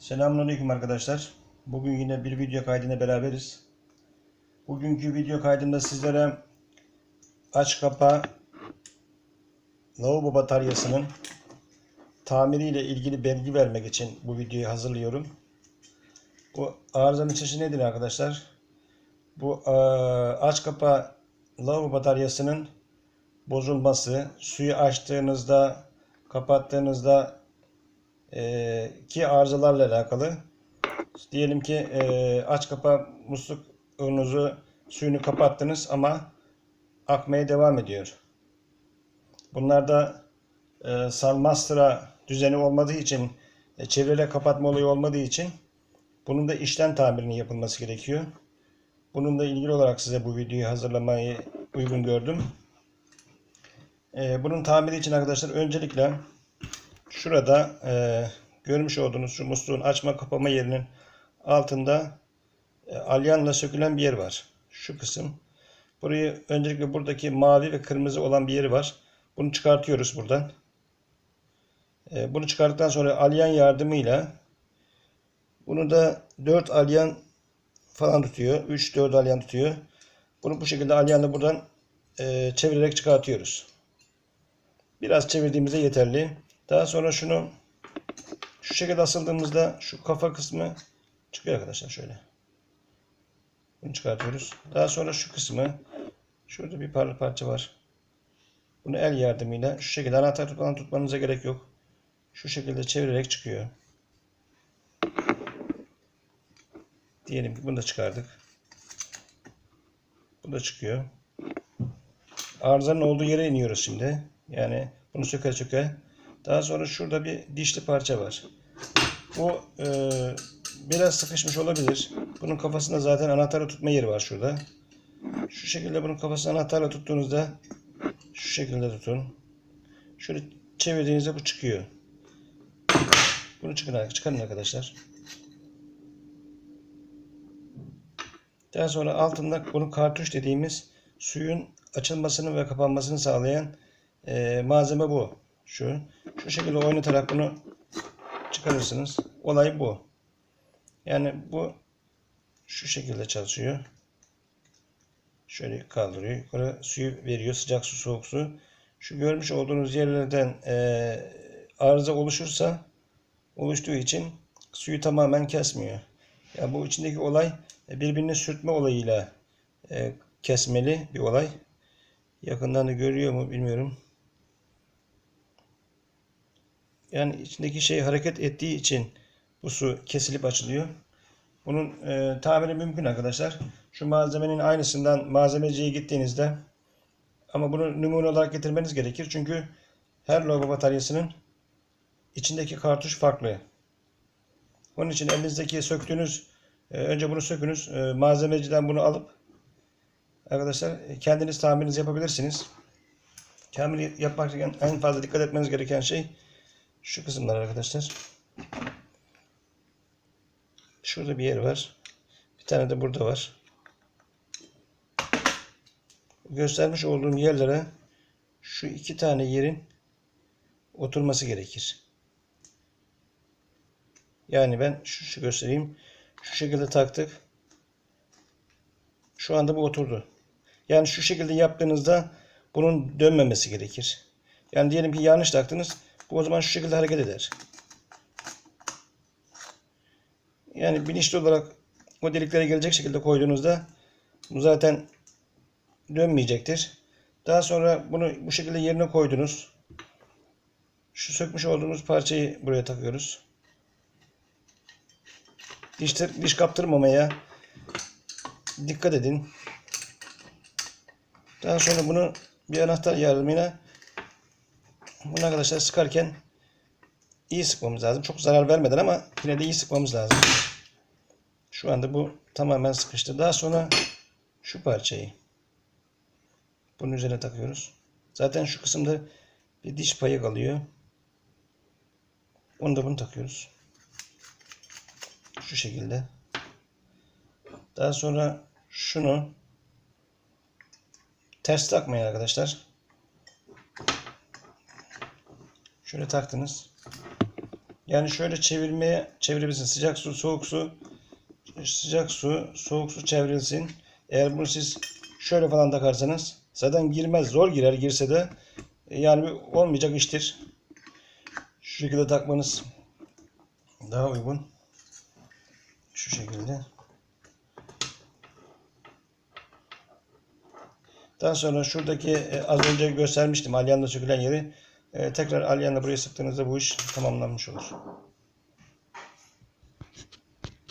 Selamünaleyküm arkadaşlar. Bugün yine bir video kaydına beraberiz. Bugünkü video kaydında sizlere aç kapa lavabo bataryasının tamiriyle ilgili bilgi vermek için bu videoyu hazırlıyorum. Bu arızanın çeşidi nedir arkadaşlar? Bu eee, aç kapa lavabo bataryasının bozulması, suyu açtığınızda, kapattığınızda e, ki arızalarla alakalı. Diyelim ki e, aç kapa musluk ürününüzü suyunu kapattınız ama akmaya devam ediyor. Bunlarda e, salmastıra düzeni olmadığı için e, çevrele kapatma olayı olmadığı için bunun da işten tamirinin yapılması gerekiyor. Bununla ilgili olarak size bu videoyu hazırlamayı uygun gördüm. E, bunun tamiri için arkadaşlar öncelikle Şurada e, görmüş olduğunuz şu musluğun açma kapama yerinin altında e, alyanla sökülen bir yer var. Şu kısım. Burayı öncelikle buradaki mavi ve kırmızı olan bir yeri var. Bunu çıkartıyoruz buradan. E, bunu çıkarttıktan sonra alyan yardımıyla bunu da 4 alyan falan tutuyor. 3-4 alyan tutuyor. Bunu bu şekilde alyanla buradan e, çevirerek çıkartıyoruz. Biraz çevirdiğimizde yeterli. Daha sonra şunu şu şekilde asıldığımızda şu kafa kısmı çıkıyor arkadaşlar şöyle. Bunu çıkartıyoruz. Daha sonra şu kısmı şurada bir parça parça var. Bunu el yardımıyla şu şekilde anahtar falan tutmanıza gerek yok. Şu şekilde çevirerek çıkıyor. Diyelim ki bunu da çıkardık. Bu da çıkıyor. Arızanın olduğu yere iniyoruz şimdi. Yani bunu söke söke daha sonra şurada bir dişli parça var. Bu e, biraz sıkışmış olabilir. Bunun kafasında zaten anahtarı tutma yeri var şurada. Şu şekilde bunun kafasını anahtarla tuttuğunuzda şu şekilde tutun. Şöyle çevirdiğinizde bu çıkıyor. Bunu çıkın, çıkarın arkadaşlar. Daha sonra altında bunun kartuş dediğimiz suyun açılmasını ve kapanmasını sağlayan e, malzeme bu. Şu. Şu şekilde oynatarak bunu çıkarırsınız. Olay bu. Yani bu şu şekilde çalışıyor. Şöyle kaldırıyor. Yukarı suyu veriyor. Sıcak su, soğuk su. Şu görmüş olduğunuz yerlerden e, arıza oluşursa oluştuğu için suyu tamamen kesmiyor. Yani bu içindeki olay e, birbirini sürtme olayıyla e, kesmeli bir olay. Yakından da görüyor mu bilmiyorum. Yani içindeki şey hareket ettiği için bu su kesilip açılıyor. Bunun e, tamiri mümkün arkadaşlar. Şu malzemenin aynısından malzemeciye gittiğinizde ama bunu numune olarak getirmeniz gerekir. Çünkü her lavabo bataryasının içindeki kartuş farklı. Onun için elinizdeki söktüğünüz e, önce bunu sökünüz. E, malzemeciden bunu alıp arkadaşlar kendiniz tamirinizi yapabilirsiniz. Tamir yaparken en fazla dikkat etmeniz gereken şey şu kısımlar arkadaşlar. Şurada bir yer var. Bir tane de burada var. Göstermiş olduğum yerlere şu iki tane yerin oturması gerekir. Yani ben şu, şu göstereyim. Şu şekilde taktık. Şu anda bu oturdu. Yani şu şekilde yaptığınızda bunun dönmemesi gerekir. Yani diyelim ki yanlış taktınız. Bu o zaman şu şekilde hareket eder. Yani bilinçli olarak o deliklere gelecek şekilde koyduğunuzda bu zaten dönmeyecektir. Daha sonra bunu bu şekilde yerine koydunuz. Şu sökmüş olduğumuz parçayı buraya takıyoruz. Diş, diş kaptırmamaya dikkat edin. Daha sonra bunu bir anahtar yardımıyla bunu arkadaşlar sıkarken iyi sıkmamız lazım. Çok zarar vermeden ama yine de iyi sıkmamız lazım. Şu anda bu tamamen sıkıştı. Daha sonra şu parçayı bunun üzerine takıyoruz. Zaten şu kısımda bir diş payı kalıyor. Onu da bunu takıyoruz. Şu şekilde. Daha sonra şunu ters takmayın arkadaşlar. Şöyle taktınız. Yani şöyle çevirmeye çevirebilirsin. Sıcak su, soğuk su, sıcak su, soğuk su çevrilsin. Eğer bunu siz şöyle falan takarsanız zaten girmez. Zor girer girse de e, yani olmayacak iştir. Şu şekilde takmanız daha uygun. Şu şekilde. Daha sonra şuradaki e, az önce göstermiştim alyanla sökülen yeri e, tekrar alyanla buraya sıktığınızda bu iş tamamlanmış olur.